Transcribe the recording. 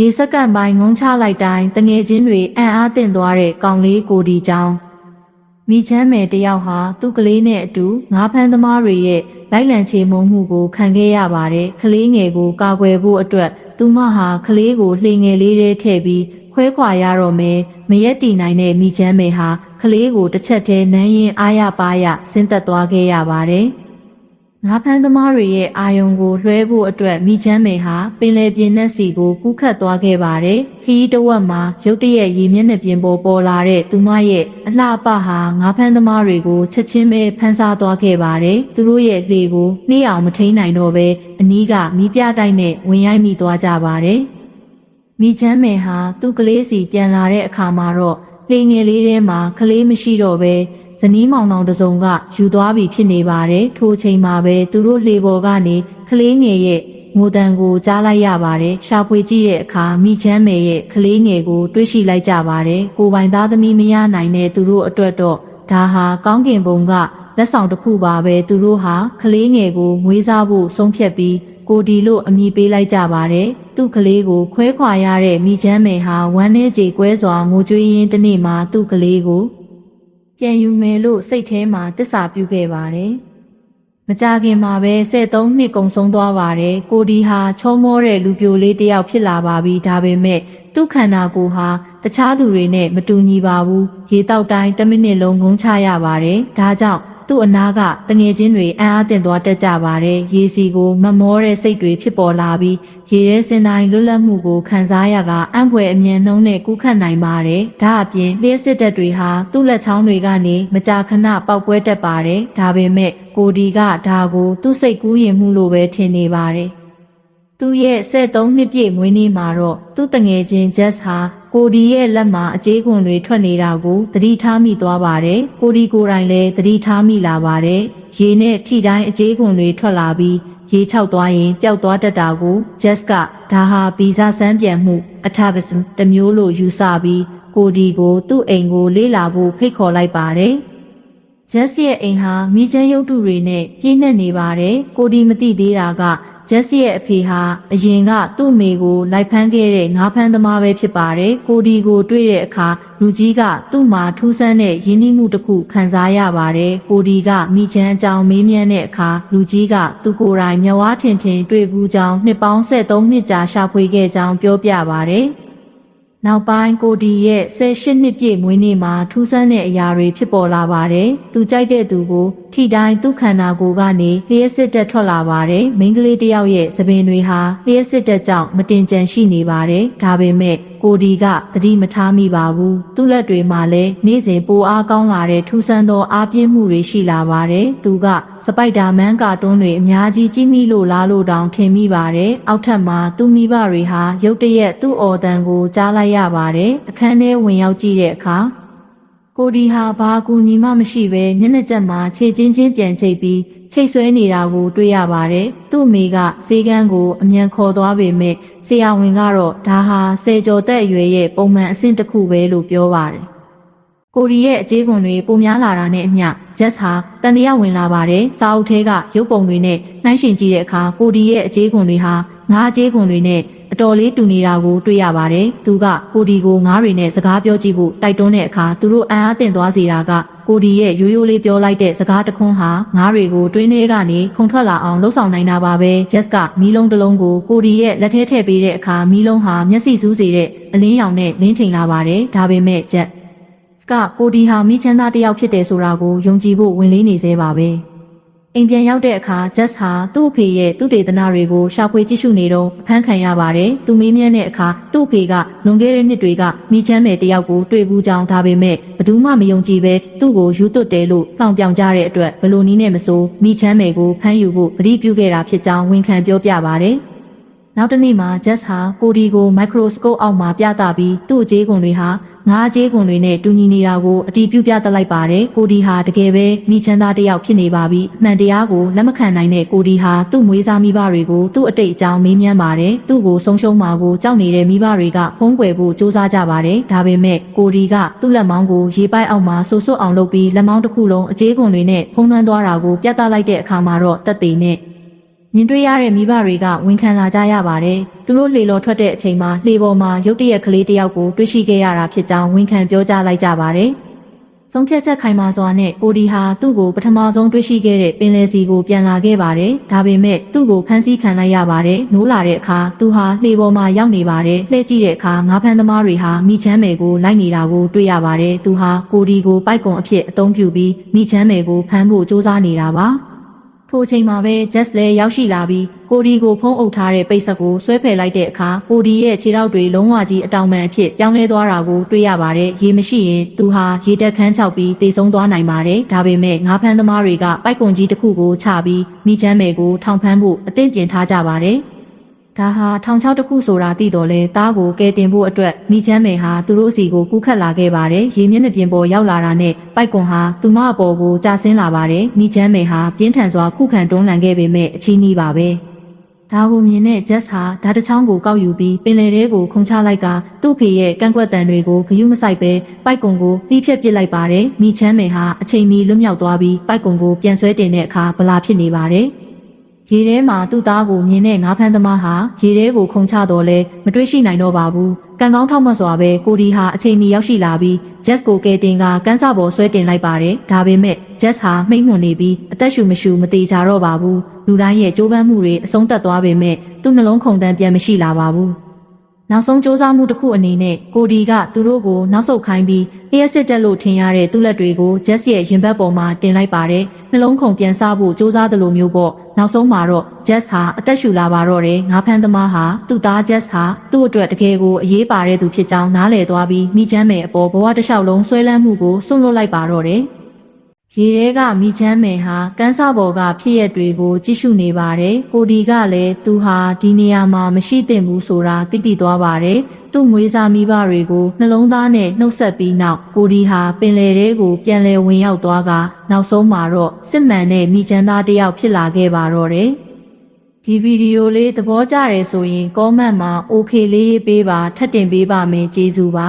ရေစက္ကန့်ပိုင်းငုံချလိုက်တိုင်းတငယ်ချင်းတွေအံ့အားသင့်သွားတဲ့ကောင်လေးကိုဒီကြောင်မိချမ်းမယ်တယောက်ဟာသူ့ကလေးနဲ့အတူငါးဖမ်းသမားတွေရဲ့လိုက်လံချေမှုန်းမှုကိုခံခဲ့ရပါတယ်ကလေးငယ်ကိုကာကွယ်ဖို့အတွက်သူမဟာကလေးကိုလှေငယ်လေးထဲထည့်ပြီးခွဲခွာရတော့မယ်မရက်တီနိုင်တဲ့မိချမ်းမယ်ဟာကလေးကိုတစ်ချက်တည်းနမ်းရင်အားရပါရဆင်းသက်သွားခဲ့ရပါတယ် ငါးဖမ်းသမားတွေရဲ့အာယုံကိုလွှဲဖို့အတွက်မိချမ်းမေဟာပင်လယ်ပြင်နှက်စီကိုကူးခတ်သွားခဲ့ပါတယ်။ခီးတဝက်မှာရုတ်တရက်ရေမျက်နှာပြင်ပေါ်ပေါ်လာတဲ့သူမရဲ့အလှပဟာငါးဖမ်းသမားတွေကိုချက်ချင်းပဲဖမ်းဆားသွားခဲ့ပါတယ်။သူတို့ရဲ့လှေကိုနှေးအောင်မထိန်နိုင်တော့ပဲအနီးကမီးပြတိုက်နဲ့ဝင်ရိုက်မိသွားကြပါတယ်။မိချမ်းမယ်ဟာသူ့ကလေးစီပြန်လာတဲ့အခါမှာတော့လှေငယ်လေးထဲမှာကလေးမရှိတော့ပဲ ဇနီးမောင်နှောင်တစ်စုံကယူသွားပြီဖြစ်နေပါတယ်ထိုအချိန်မှာပဲသူတို့လှေပေါ်ကနေကလေးငယ်ရဲ့ငိုတန်ကိုကြားလိုက်ရပါတယ်ရှာဖွေကြည့်တဲ့အခါမိချမ်းမယ်ရဲ့ကလေးငယ်ကိုတွေ့ရှိလိုက်ကြပါတယ်ကိုပိုင်သားသမီးမရနိုင်တဲ့သူတို့အတွက်တော့ဒါဟာကောင်းကင်ဘုံကလက်ဆောင်တစ်ခုပါပဲသူတို့ဟာကလေးငယ်ကိုမွေးစားဖို့ဆုံးဖြတ်ပြီးကိုဒီလို့အမိပေးလိုက်ကြပါတယ်။သူ့ကလေးကိုခွဲခွာရတဲ့မိချမ်းမယ်ဟာဝမ်းနေကြေကွဲစွာငိုကြွေးရင်းတစ်နေ့မှာသူ့ကလေးကို ပြန်ယူမယ်လို့စိတ်ထဲမှာတစ္ဆာပြုခဲ့ပါတယ်။မကြခင်မှာပဲ73နှစ်ကုန်ဆုံးသွားပါတယ်။ကိုဒီဟာချုံမောတဲ့လူပြိုလေးတစ်ယောက်ဖြစ်လာပါပြီ။ဒါပေမဲ့သူ့ခန္ဓာကိုယ်ဟာတခြားသူတွေနဲ့မတူညီပါဘူး။ရေတောက်တိုင်းတစ်မိနစ်လုံးငုံချရပါတယ်။ဒါကြောင့် သူ့အနာကတငယ်ချင်းတွေအံ့အားသင့်သွားတတ်ကြပါတယ်။ရေစီကိုမမောတဲ့စိတ်တွေဖြစ်ပေါ်လာပြီးရေရဲစင်တိုင်းလွတ်လပ်မှုကိုခံစားရကအံ့ဖွယ်အမြင်နှုံးနဲ့ကူးခတ်နိုင်ပါတယ်။ဒါအပြင်လျှက်စစ်တပ်တွေဟာသူ့လက်ချောင်းတွေကနေမကြာခဏပေါက်ကွဲတတ်ပါတယ်။ဒါပေမဲ့ကိုဒီကဒါကိုသူ့စိတ်ကူးရင်မှုလို့ပဲထင်နေပါတယ်။သူ့ရဲ့73နှစ်ပြည့်မွေးနေ့မှာတော့သူ့တငယ်ချင်း Jess ဟာ ကိုဒီရဲ့လက်မှာအကျေးခွန်တွေထွက်နေတာကိုသတိထားမိသွားပါတယ်။ကိုဒီကိုယ်တိုင်လည်းသတိထားမိလာပါတယ်။ရေနဲ့ထိတိုင်းအကျေးခွန်တွေထွက်လာပြီးရေချောက်သွားရင်ပျောက်သွားတတ်တာကို Jess ကဒါဟာဗီဇဆန်းပြန်မှု အထပစံတစ်မျိုးလို့ယူဆပြီးကိုဒီကိုသူ့အိမ်ကိုလေးလာဖို့ဖိတ်ခေါ်လိုက်ပါတယ်။ဂျက်စီရဲ့အိမ်ဟာမိချမ်းရုပ်တုတွေနဲ့ပြည့်နှက်နေပါတယ်။ကိုဒီမသိသေးတာက ဂျက်စီရဲ့အဖေဟာအရင်ကသူ့အမေကိုလိုက်ဖမ်းခဲ့တဲ့ငါးဖမ်းသမားပဲဖြစ်ပါတယ်။ကိုဒီကိုတွေ့တဲ့အခါလူကြီးကသူ့မှာထူးဆန်းတဲ့ရင်းနှီးမှုတစ်ခုခံစားရပါတယ်။ကိုဒီကမိချမ်းအကြောင်းမေးမြန်းတဲ့အခါလူကြီးကသူ့ကိုယ်တိုင်မျက်ဝါးထင်ထင်တွေ့ဘူးကြောင်းနှစ်ပေါင်း73နှစ်ကြာရှာဖွေခဲ့ကြောင်းပြောပြပါတယ်။နောက်ပိုင်းကိုဒီရဲ့18နှစ်ပြည့်မွေးနေ့မှာထူးဆန်းတဲ့အရာတွေဖြစ်ပေါ်လာပါတယ်။သူကြိုက်တဲ့သူကိုထိတိုင်းသူ့ခန္ဓာကိုယ်ကနေလျှက်စစ်တက်ထွက်လာပါတယ်။မိန်းကလေးတစ်ယောက်ရဲ့သပင်တွေဟာလျှက်စစ်တက်ကြောင့်မတင်ကြံရှိနေပါတယ်။ဒါပေမဲ့ကိုဒီကသတိမထားမိပါဘူး။သူ့လက်တွေမှာလည်းနေ့စဉ်ပိုအားကောင်းလာတဲ့ထူးဆန်းသောအားပြည့်မှုတွေရှိလာပါတယ်။သူကစပိုက်ဒါမန်ကာတွန်းတွေအများကြီးကြီးမိလို့လားလို့တောင်ထင်မိပါတယ်။အောက်ထပ်မှာသူ့မိဘတွေဟာရုတ်တရက်သူ့အော်တန်ကိုကြားလိုက်ရပါတယ်။အခန်းထဲဝင်ရောက်ကြည့်တဲ့အခါ ကိုဒီဟာဘာကူညီမှမရှိပဲမျက်နှာကျက်မှာခြေချင်းချင်းပြန်ချိတ်ပြီးချိတ်ဆွဲနေတာကိုတွေ့ရပါတယ်။သူ့အမေကဈေးကန်းကိုအမြန်ခေါ်သွားပေမဲ့ဆရာဝန်ကတော့ဒါဟာဆယ်ကျော်သက်အရွယ်ရဲ့ပုံမှန်အဆင့်တစ်ခုပဲလို့ပြောပါတယ်။ကိုရီရဲ့အကျေးခွန်တွေပုံများလာတာနဲ့အမျှဂျက်ဟာတန်တရားဝင်လာပါတယ်။စာအုပ်ထဲကရုပ်ပုံတွေနဲ့နှိုင်းယှဉ်ကြည့်တဲ့အခါကိုဒီရဲ့အကျေးခွန်တွေဟာငါးအကျေးခွန်တွေနဲ့အ တော်လေးတူနေတာကိုတွေ့ရပါတယ်။သူကကိုဒီကိုငါးတွေနဲ့စကားပြောကြည့်ဖို့တိုက်တွန်းတဲ့အခါသူတို့အံ့အားသင့်သွားစေတာကကိုဒီရဲ့ရိုးရိုးလေးပြောလိုက်တဲ့စကားတစ်ခွန်းဟာငါးတွေကိုတွင်းထဲကနေခုန်ထွက်လာအောင်လှုပ်ဆောင်နိုင်တာပါပဲ။ဂျက်ကမီးလုံးတစ်လုံးကိုကိုဒီရဲ့လက်ထဲထည့်ပေးတဲ့အခါမီးလုံးဟာမျက်စိစူးစေတဲ့အလင်းရောင်နဲ့လင်းထိန်လာပါတယ်။ဒါပေမဲ့ဂျက်ကကိုဒီဟာမိချမ်းသားတစ်ယောက်ဖြစ်တယ်ဆိုတာကိုယုံကြည်ဖို့ဝင်လေးနေသေးပါပဲ။ အိမ်ပြန်ရောက်တဲ့အခါဂျက်ဟာသူ့အဖေရဲ့သူ့ဒေသနာတွေကိုရှာဖွေကြည့်ရှုနေတော့အဖမ်းခံရပါတယ်။သူမေးမြန်းတဲ့အခါသူ့အဖေကလွန်ခဲ့တဲ့နှစ်တွေကမိချမ်းမယ်တစ်ယောက်ကိုတွေ့ဘူးကြောင်းဒါပေမဲ့ဘယ်သူမှမယုံကြည်ပဲသူ့ကိုယူသွတ်တယ်လို့နှောင်ပြောင်ကြတဲ့အတွက်ဘလို့နီးနဲ့မဆိုမိချမ်းမယ်ကိုဖမ်းယူဖို့ပဋိပြုခဲ့တာဖြစ်ကြောင်းဝန်ခံပြောပြပါတယ်။နောက်တစ်နေ့မှာဂျက်ဟာကိုဒီကိုမိုက်ခရိုစကုပ်အောက်မှာပြသပြီးသူ့အကျေးခွန်တွေဟာ ငါးအကျေးခွန်တွေနဲ့တူညီနေတာကိုအတီးပြုပြသလိုက်ပါတယ်ကိုဒီဟာတကယ်ပဲမိချမ်းသားတစ်ယောက်ဖြစ်နေပါပြီအမှန်တရားကိုလက်မခံနိုင်တဲ့ကိုဒီဟာသူ့မွေးစားမိဘတွေကိုသူ့အတိတ်အကြောင်းမေးမြန်းပါတယ်သူ့ကိုဆုံးရှုံးမှာကိုကြောက်နေတဲ့မိဘတွေကဖုံးကွယ်ဖို့စူးစမ်းကြပါတယ်ဒါပေမဲ့ကိုဒီကသူ့လက်မောင်းကိုရေပိုက်အောက်မှာဆူဆွတ်အောင်လုပ်ပြီးလက်မောင်းတစ်ခုလုံးအကျေးခွန်တွေနဲ့ဖုံးလွှမ်းသွားတာကိုပြသလိုက်တဲ့အခါမှာတော့တက်သေးနဲ့ မြင်တွေ့ရတဲ့မိဘတွေကဝန်ခံလာကြရပါတယ်။သူတို့လှေလော်ထွက်တဲ့အချိန်မှာလှေပေါ်မှာရုတ်တရက်ကလေးတစ်ယောက်ကိုတွေ့ရှိခဲ့ရတာဖြစ်ကြောင်းဝန်ခံပြောကြားလိုက်ကြပါတယ်။ဆုံးဖြတ်ချက်ခိုင်မာစွာနဲ့ကိုဒီဟာသူ့ကိုပထမဆုံးတွေ့ရှိခဲ့တဲ့ပင်လယ်စီကိုပြန်လာခဲ့ပါတယ်။ဒါပေမဲ့သူ့ကိုဖမ်းဆီးခံလိုက်ရပါတယ်။နိုးလာတဲ့အခါသူဟာလှေပေါ်မှာရောက်နေပါတယ်။လှည့်ကြည့်တဲ့အခါငါးဖမ်းသမားတွေဟာမိချမ်းမယ်ကိုလိုက်နေတာကိုတွေ့ရပါတယ်။သူဟာကိုဒီကိုပိုက်ကွန်အဖြစ်အသုံးပြုပြီးမိချမ်းမယ်ကိုဖမ်းဖို့စ조사နေတာပါ။ ထိုအချိန်မှာပဲ Jess လည်းရောက်ရှိလာပြီးကိုဒီကိုဖုံးအုပ်ထားတဲ့ပိတ်ဆက်ကိုဆွဲဖယ်လိုက်တဲ့အခါကိုဒီရဲ့ခြေထောက်တွေလုံးဝကြီးအတောင်ပံအဖြစ်ပြောင်းလဲသွားတာကိုတွေ့ရပါတယ်။ရေမရှိရင်သူဟာရေတက်ခမ်းချောက်ပြီးတိတ်ဆုံးသွားနိုင်ပါတယ်။ဒါပေမဲ့ငါးဖမ်းသမားတွေကပိုက်ကွန်ကြီးတစ်ခုကိုချပြီးမိချမ်းမယ်ကိုထောင်ဖမ်းဖို့အသင့်ပြင်ထားကြပါတယ်။ ဒါဟာထောင်ချောက်တစ်ခုဆိုတာသိတော့လဲတားကိုကဲတင်ဖို့အတွက်မိချမ်းမယ်ဟာသူတို့စီကိုကူးခတ်လာခဲ့ပါတယ်ရေမျက်နှာပြင်ပေါ်ရောက်လာတာနဲ့ပိုက်ကွန်ဟာသူမအပေါ်ကိုကြာဆင်းလာပါတယ်မိချမ်းမယ်ဟာပြင်းထန်စွာခုခံတွန်းလှန်ခဲ့ပေမဲ့အချီးနှီးပါပဲဒါကိုမြင်တဲ့ Jess ဟာဓာတ်တစ်ချောင်းကိုကောက်ယူပြီးပင်လယ်ထဲကိုခုန်ချလိုက်ကသူ့ဖေရဲ့ကန့်ကွက်တံတွေကိုဂယုမဆိုင်ပဲပိုက်ကွန်ကိုလှိဖြက်ပစ်လိုက်ပါတယ်မိချမ်းမယ်ဟာအချိန်မီလွတ်မြောက်သွားပြီးပိုက်ကွန်ကိုပြန်ဆွဲတင်တဲ့အခါဗလာဖြစ်နေပါတယ် ရေထဲမှာသူ့သားကိုမြင်တဲ့ငါးဖမ်းသမားဟာရေထဲကိုခုန်ချတော့လဲမတွေ့ရှိနိုင်တော့ပါဘူး။ကံကောင်းထောက်မတ်စွာပဲကိုဒီဟာအချိန်မီရောက်ရှိလာပြီး Jess ကိုကယ်တင်ကကန်းစာပေါ်ဆွဲတင်လိုက်ပါတယ်။ဒါပေမဲ့ Jess ဟာမှိတ်မွန်နေပြီးအသက်ရှူမရှူမသေးကြတော့ပါဘူး။လူတိုင်းရဲ့ကြိုးပမ်းမှုတွေအဆုံးသတ်သွားပေမဲ့သူ့နှလုံးခုန်တန်းပြန်မရှိလာပါဘူး။ နောက်ဆုံးစ조사မှုတစ်ခုအနေနဲ့ကိုဒီကသူတို့ကိုနောက်ဆုတ်ခိုင်းပြီးလျှက်စစ်တက်လို့ထင်ရတဲ့သူ့လက်တွေကိုဂျက်စ်ရဲ့ရင်ဘတ်ပေါ်မှာတင်လိုက်ပါတယ်နှလုံးခုန်ပြန်ဆဖို့စ조사သလိုမျိုးပေါ့ နောက်ဆုံးမှာတော့ဂျက်စ်ဟာအသက်ရှူလာပါတော့တယ်ငါးဖမ်းသမားဟာသူ့သားဂျက်စ်ဟာသူ့အတွက်တကယ်ကိုအရေးပါတဲ့သူဖြစ်ကြောင်းနားလည်သွားပြီးမိချမ်းမယ်အပေါ်ဘဝတစ်လျှောက်လုံးဆွဲလန်းမှုကိုစွန့်လွတ်လိုက်ပါတော့တယ် ရေထဲကမိချမ်းမယ်ဟာကန်းစာပေါ်ကဖြစ်ရက်တွေကိုကြည့်ရှုနေပါတယ်။ကိုဒီကလည်းသူဟာဒီနေရာမှာမရှိသင့်ဘူးဆိုတာသိတိသွားပါတယ်။သူ့မွေးစားမိဘတွေကိုနှလုံးသားနဲ့နှုတ်ဆက်ပြီးနောက်ကိုဒီဟာပင်လယ်ထဲကိုပြန်လည်ဝင်ရောက်သွားကနောက်ဆုံးမှာတော့စစ်မှန်တဲ့မိချမ်းသားတစ်ယောက်ဖြစ်လာခဲ့ပါတော့တယ်။ဒီဗီဒီယိုလေးသဘောကျတယ်ဆိုရင် comment မှာ OK လေးရေးပေးပါထပ်တင်ပေးပါမယ်ကျေးဇူးပါ